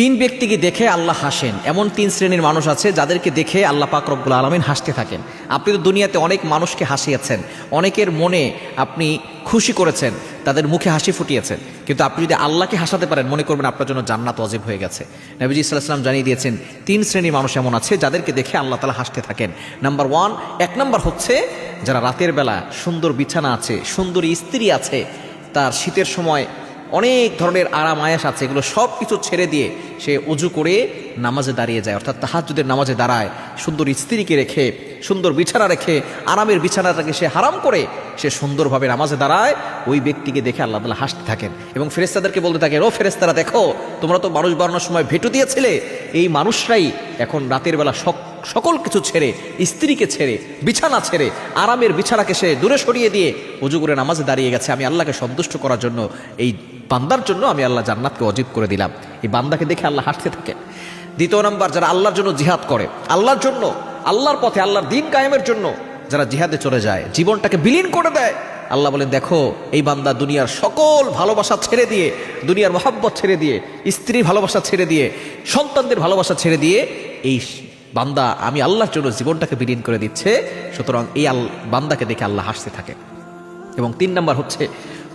তিন ব্যক্তিকে দেখে আল্লাহ হাসেন। এমন তিন শ্রেণির মানুষ আছে যাদেরকে দেখে আল্লাহ পাক রব্বুল আলমিন হাসতে থাকেন। আপনি তো দুনিয়াতে অনেক মানুষকে হাসিয়েছেন। অনেকের মনে আপনি খুশি করেছেন, তাদের মুখে হাসি ফুটিয়েছেন। কিন্তু আপনি যদি আল্লাহকে হাসাতে পারেন, মনে করবেন আপনার জন্য জান্নাত অজীব হয়ে গেছে। নবীজি ইসলাম জানিয়ে দিয়েছেন, তিন শ্রেণির মানুষ এমন আছে যাদেরকে দেখে আল্লাহ তালা হাসতে থাকেন। নাম্বার ওয়ান, এক নাম্বার হচ্ছে যারা রাতের বেলা সুন্দর বিছানা আছে, সুন্দরী স্ত্রী আছে, তার শীতের সময় অনেক ধরনের আরাম, আয়াস আছে, এগুলো সব কিছু ছেড়ে দিয়ে সে উজু করে নামাজে দাঁড়িয়ে যায়। অর্থাৎ তাহার তাহাজুদের নামাজে দাঁড়ায়, সুন্দর স্ত্রীকে রেখে, সুন্দর বিছানা রেখে, আরামের বিছানাটাকে সে হারাম করে সে সুন্দরভাবে নামাজে দাঁড়ায়, ওই ব্যক্তিকে দেখে আল্লাহ তালা হাসতে থাকেন এবং ফেরেস্তাদেরকে বলতে থাকেন ও ফেরেস্তারা দেখো, তোমরা তো মানুষ বানানোর সময় ভেটু দিয়েছিলে। এই মানুষরাই এখন রাতের বেলা সক, সকল কিছু ছেড়ে, স্ত্রীকে ছেড়ে, বিছানা ছেড়ে, আরামের বিছানাকে সে দূরে সরিয়ে দিয়ে উজু করে নামাজে দাঁড়িয়ে গেছে। আমি আল্লাহকে সন্তুষ্ট করার জন্য এই বান্দার জন্য আমি আল্লাহ জান্নাতকে অজীব করে দিলাম। এই বান্দাকে দেখে আল্লাহ হাসতে থাকে। দ্বিতীয় নাম্বার, যারা আল্লাহর জন্য জিহাদ করে, আল্লাহর জন্য, আল্লাহর পথে, আল্লাহর দিন কায়েমের জন্য যারা জিহাদে চলে যায়, জীবনটাকে বিলীন করে দেয়, আল্লাহ বলেন, দেখো, এই বান্দা দুনিয়ার সকল ভালোবাসা ছেড়ে দিয়ে, দুনিয়ার মহাব্বত ছেড়ে দিয়ে, স্ত্রীর ভালোবাসা ছেড়ে দিয়ে, সন্তানদের ভালোবাসা ছেড়ে দিয়ে, এই বান্দা আমি আল্লাহর জন্য জীবনটাকে বিলীন করে দিচ্ছে। সুতরাং এই আল, বান্দাকে দেখে আল্লাহ হাসতে থাকেন। এবং তিন নাম্বার হচ্ছে,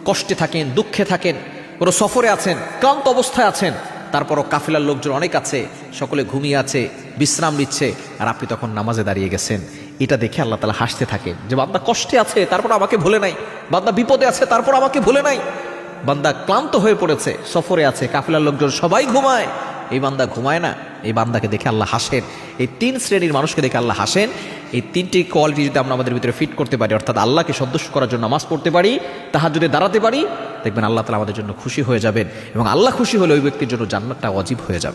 কষ্টে থাকেন, দুঃখে থাকেন কোনো সফরে আছেন, ক্লান্ত অবস্থায় আছেন। তারপরও কাফিলার লোকজন অনেক আছে, সকলে ঘুমিয়ে আছে, বিশ্রাম নিচ্ছে, আর আপনি তখন নামাজে দাঁড়িয়ে গেছেন। এটা দেখে আল্লাহ তালা হাসতে থাকেন যে, বান্দা কষ্টে আছে, তারপর আমাকে ভুলে নাই। বান্দা বিপদে আছে, তারপর আমাকে ভুলে নাই। বান্দা ক্লান্ত হয়ে পড়েছে, সফরে আছে, কাফিলার লোকজন সবাই ঘুমায়। এই বান্দা ঘুমায় না, এই বান্দাকে দেখে আল্লাহ হাসেন। এই তিন শ্রেণির মানুষকে দেখে আল্লাহ হাসেন। এই তিনটি কোয়ালিটি যদি আমরা আমাদের ভিতরে ফিট করতে পারি, অর্থাৎ আল্লাহকে সদস্য করার জন্য নামাজ পড়তে পারি তাহা যদি দাঁড়াতে পারি, দেখবেন আল্লাহ তালা আমাদের জন্য খুশি হয়ে যাবেন এবং আল্লাহ খুশি হলে ওই ব্যক্তির জন্য জান্নাতটা অজীব হয়ে যাবে।